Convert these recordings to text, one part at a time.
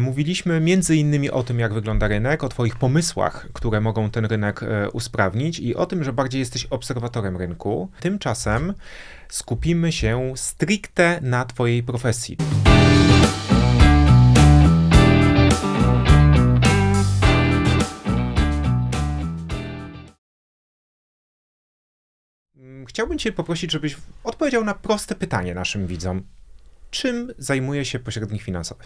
Mówiliśmy między innymi o tym, jak wygląda rynek, o Twoich pomysłach, które mogą ten rynek e, usprawnić i o tym, że bardziej jesteś obserwatorem rynku. Tymczasem skupimy się stricte na Twojej profesji. Mm, Chciałbym Cię poprosić, żebyś odpowiedział na proste pytanie naszym widzom. Czym zajmuje się pośrednik finansowy?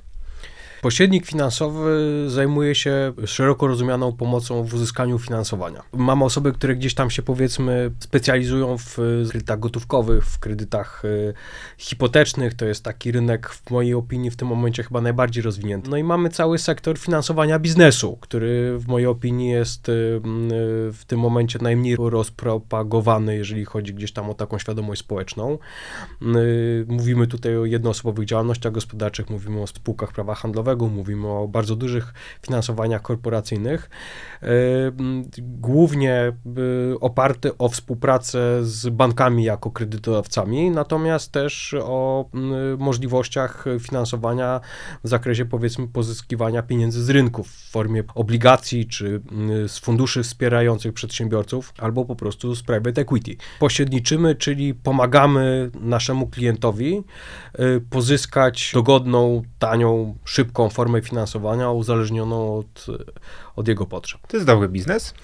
Pośrednik finansowy zajmuje się szeroko rozumianą pomocą w uzyskaniu finansowania. Mamy osoby, które gdzieś tam się powiedzmy specjalizują w kredytach gotówkowych, w kredytach y, hipotecznych. To jest taki rynek w mojej opinii w tym momencie chyba najbardziej rozwinięty. No i mamy cały sektor finansowania biznesu, który w mojej opinii jest y, w tym momencie najmniej rozpropagowany, jeżeli chodzi gdzieś tam o taką świadomość społeczną. Mówimy tutaj o jednoosobowych działalnościach gospodarczych, mówimy o spółkach prawa handlowego, mówimy o bardzo dużych finansowaniach korporacyjnych, y, głównie y, oparte o współpracę z bankami jako kredytodawcami, natomiast też o y, możliwościach finansowania w zakresie powiedzmy pozyskiwania pieniędzy z rynków w formie obligacji czy z funduszy wspierających przedsiębiorców albo po prostu z private equity. Pośredniczymy, czyli pomagamy naszemu klientowi pozyskać dogodną, tanią, szybką formę finansowania uzależnioną od, od jego potrzeb. To jest dobry biznes?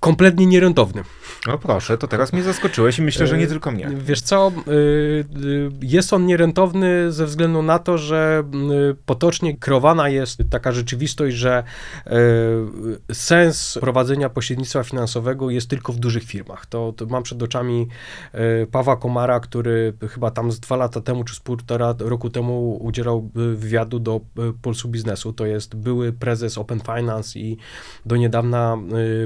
Kompletnie nierentowny. No proszę, to teraz mnie zaskoczyłeś i myślę, że nie E, tylko mnie. Wiesz co, y, y, jest on nierentowny ze względu na to, że potocznie kreowana jest taka rzeczywistość, że sens prowadzenia pośrednictwa finansowego jest tylko w dużych firmach. To, to mam przed oczami Pawła Komara, który chyba tam z dwa lata temu czy z półtora roku temu udzielał wywiadu do Pulsu Biznesu. To jest były prezes Open Finance i do niedawna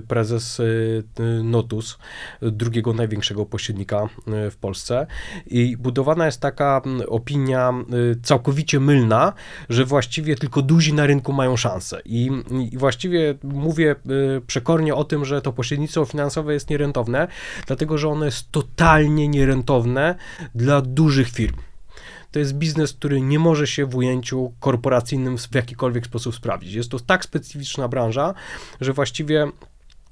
prezes y, y, Notus, drugiego największego pośrednika y, w Polsce. I budowana jest taka opinia całkowicie mylna, że właściwie tylko duzi na rynku mają szansę. I, i właściwie mówię przekornie o tym, że to pośrednictwo finansowe jest nierentowne, dlatego że ono jest totalnie nierentowne dla dużych firm. To jest biznes, który nie może się w ujęciu korporacyjnym w jakikolwiek sposób sprawdzić. Jest to tak specyficzna branża, że właściwie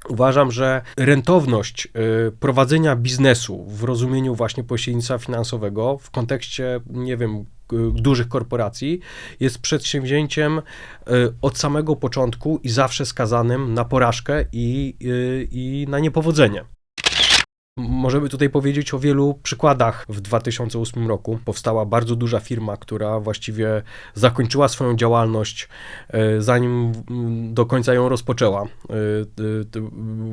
Uważam, że rentowność y, prowadzenia biznesu w rozumieniu właśnie pośrednictwa finansowego w kontekście, nie wiem, y, dużych korporacji jest przedsięwzięciem y, od samego początku i zawsze skazanym na porażkę i, i na niepowodzenie. Możemy tutaj powiedzieć o wielu przykładach. W 2008 roku powstała bardzo duża firma, która właściwie zakończyła swoją działalność, e, zanim mm, do końca ją rozpoczęła. E,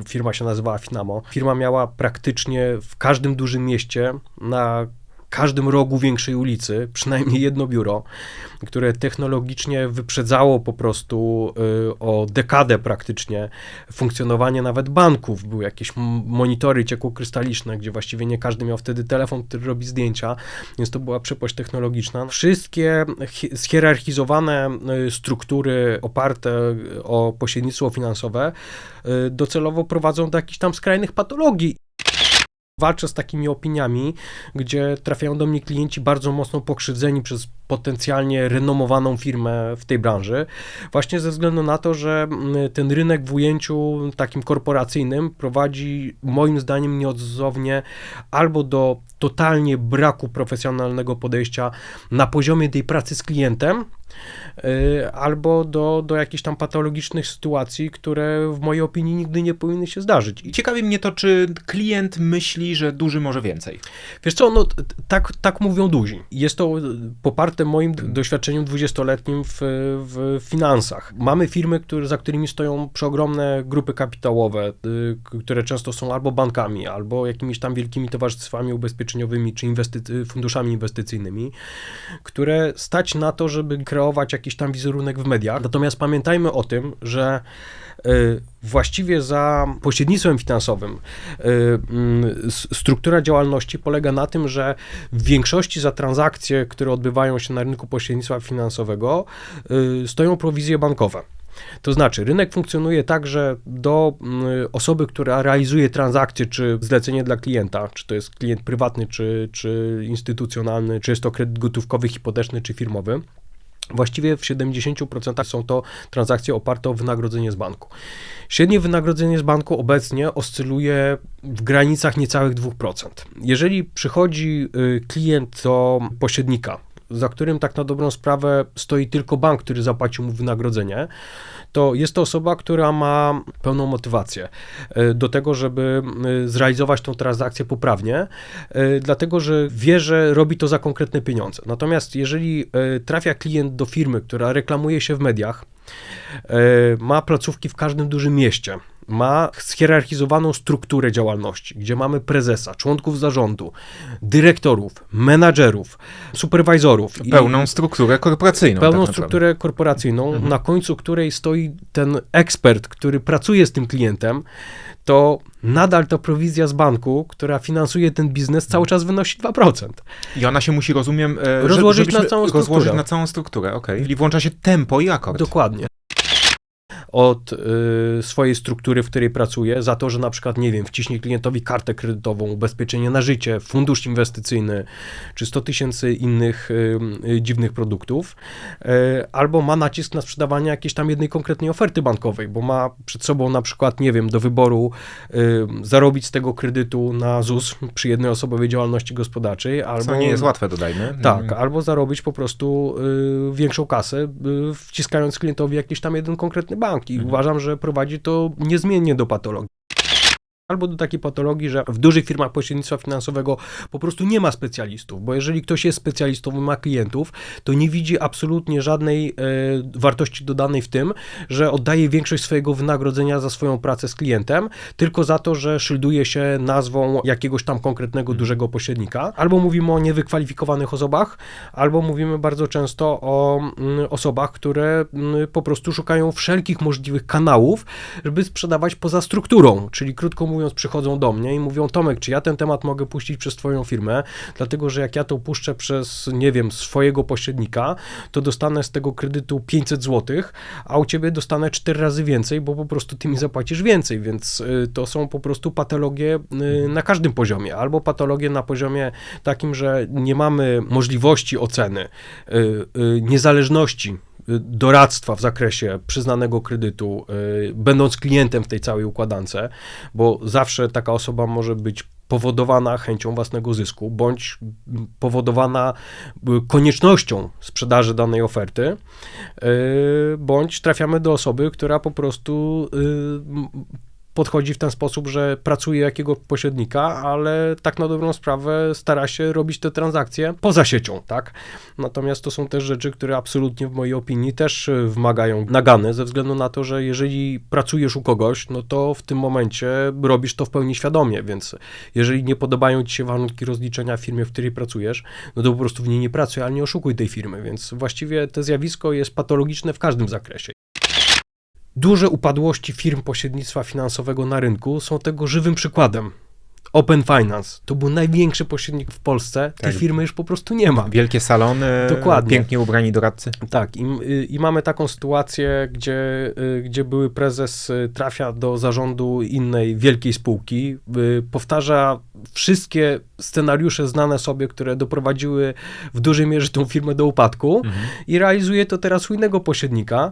Firma się nazywała Finamo. Firma miała praktycznie w każdym dużym mieście na każdym rogu większej ulicy, przynajmniej jedno biuro, które technologicznie wyprzedzało po prostu y, o dekadę praktycznie funkcjonowanie nawet banków. Były jakieś monitory ciekłokrystaliczne, gdzie właściwie nie każdy miał wtedy telefon, który robi zdjęcia, więc to była przepaść technologiczna. Wszystkie hi- schierarchizowane y, struktury oparte o pośrednictwo finansowe y, docelowo prowadzą do jakichś tam skrajnych patologii walczę z takimi opiniami, gdzie trafiają do mnie klienci bardzo mocno pokrzywdzeni przez potencjalnie renomowaną firmę w tej branży, właśnie ze względu na to, że mm, ten rynek w ujęciu takim korporacyjnym prowadzi moim zdaniem nieodzownie albo do totalnie braku profesjonalnego podejścia na poziomie tej pracy z klientem, y, albo do, do jakichś tam patologicznych sytuacji, które w mojej opinii nigdy nie powinny się zdarzyć. I Ciekawi mnie to, czy klient myśli, że duży może więcej. Wiesz co, no tak, tak mówią duzi. Jest to y, moim doświadczeniem dwudziestoletnim w, w finansach. Mamy firmy, które, za którymi stoją przeogromne grupy kapitałowe, y, które często są albo bankami, albo jakimiś tam wielkimi towarzystwami ubezpieczeniowymi, czy inwestycy, funduszami inwestycyjnymi, które stać na to, żeby kreować jakiś tam wizerunek w mediach. Natomiast pamiętajmy o tym, że y, właściwie za pośrednictwem finansowym y, mm, struktura działalności polega na tym, że w większości za transakcje, które odbywają się na rynku pośrednictwa finansowego, y, stoją prowizje bankowe. To znaczy, rynek funkcjonuje tak, że do mm, osoby, która realizuje transakcję czy zlecenie dla klienta, czy to jest klient prywatny, czy, czy instytucjonalny, czy jest to kredyt gotówkowy, hipoteczny, czy firmowy, Właściwie w 70% są to transakcje oparte o wynagrodzenie z banku. Średnie wynagrodzenie z banku obecnie oscyluje w granicach niecałych 2%. Jeżeli przychodzi y, klient do pośrednika, za którym tak na dobrą sprawę stoi tylko bank, który zapłacił mu wynagrodzenie, to jest to osoba, która ma pełną motywację e, do tego, żeby e, zrealizować tą transakcję poprawnie, e, dlatego że wie, że robi to za konkretne pieniądze. Natomiast jeżeli trafia klient do firmy, która reklamuje się w mediach, ma placówki w każdym dużym mieście, ma schierarchizowaną strukturę działalności, gdzie mamy prezesa, członków zarządu, dyrektorów, menadżerów, superwajzorów. Pełną strukturę korporacyjną. Pełną tak strukturę korporacyjną, mhm. na końcu której stoi ten ekspert, który pracuje z tym klientem, to nadal ta prowizja z banku, która finansuje ten biznes, cały czas wynosi 2%. I ona się musi, rozumiem, e, rozłożyć na całą strukturę. Rozłożyć na całą strukturę. Okay. Czyli włącza się tempo i akord. Dokładnie od y, swojej struktury, w której pracuje, za to, że na przykład, nie wiem, wciśnie klientowi kartę kredytową, ubezpieczenie na życie, fundusz inwestycyjny, czy 100 tysięcy innych y, y, dziwnych produktów, y, albo ma nacisk na sprzedawanie jakiejś tam jednej konkretnej oferty bankowej, bo ma przed sobą na przykład, nie wiem, do wyboru y, zarobić z tego kredytu na ZUS przy jednej osobowej działalności gospodarczej, albo... Co nie jest łatwe, dodajmy. Tak, mhm. albo zarobić po prostu y, większą kasę, wciskając klientowi jakiś tam jeden konkretny bank i mhm. uważam, że prowadzi to niezmiennie do patologii albo do takiej patologii, że w dużych firmach pośrednictwa finansowego po prostu nie ma specjalistów, bo jeżeli ktoś jest specjalistą i ma klientów, to nie widzi absolutnie żadnej e, wartości dodanej w tym, że oddaje większość swojego wynagrodzenia za swoją pracę z klientem, tylko za to, że szylduje się nazwą jakiegoś tam konkretnego dużego pośrednika. Albo mówimy o niewykwalifikowanych osobach, albo mówimy bardzo często o mm, osobach, które mm, po prostu szukają wszelkich możliwych kanałów, żeby sprzedawać poza strukturą, czyli krótko mówiąc, mówiąc, przychodzą do mnie i mówią: Tomek, czy ja ten temat mogę puścić przez Twoją firmę? Dlatego, że jak ja to puszczę przez, nie wiem, swojego pośrednika, to dostanę z tego kredytu 500 zł, a u Ciebie dostanę 4 razy więcej, bo po prostu Ty mi zapłacisz więcej, więc y, to są po prostu patologie y, na każdym poziomie. Albo patologie na poziomie takim, że nie mamy możliwości oceny, y, niezależności doradztwa w zakresie przyznanego kredytu, y, będąc klientem w tej całej układance, bo zawsze taka osoba może być powodowana chęcią własnego zysku, bądź powodowana y, koniecznością sprzedaży danej oferty, y, bądź trafiamy do osoby, która po prostu podchodzi w ten sposób, że pracuje jakiego pośrednika, ale tak na dobrą sprawę stara się robić te transakcje poza siecią, tak? Natomiast to są też rzeczy, które absolutnie w mojej opinii też e, wymagają nagany, ze względu na to, że jeżeli pracujesz u kogoś, no to w tym momencie robisz to w pełni świadomie, więc jeżeli nie podobają ci się warunki rozliczenia w firmie, w której pracujesz, no to po prostu w niej nie pracuj, ale nie oszukuj tej firmy, więc właściwie to zjawisko jest patologiczne w każdym zakresie. Duże upadłości firm pośrednictwa finansowego na rynku są tego żywym przykładem. Open Finance to był największy pośrednik w Polsce. Tej tak. firmy już po prostu nie ma. Wielkie salony, Dokładnie. pięknie ubrani doradcy. Tak, i, i mamy taką sytuację, gdzie, y, gdzie były prezes y, trafia do zarządu innej wielkiej spółki, y, powtarza wszystkie scenariusze znane sobie, które doprowadziły w dużej mierze tą firmę do upadku mhm. i realizuje to teraz u innego pośrednika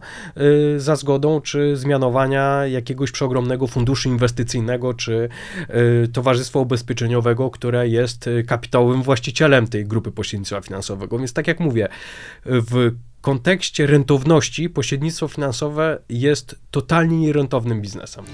za zgodą czy zmianowania jakiegoś przeogromnego funduszu inwestycyjnego czy towarzystwa towarzystwo ubezpieczeniowego, które jest y, kapitałowym właścicielem tej grupy pośrednictwa finansowego. Więc tak jak mówię, w kontekście rentowności pośrednictwo finansowe jest totalnie nierentownym biznesem.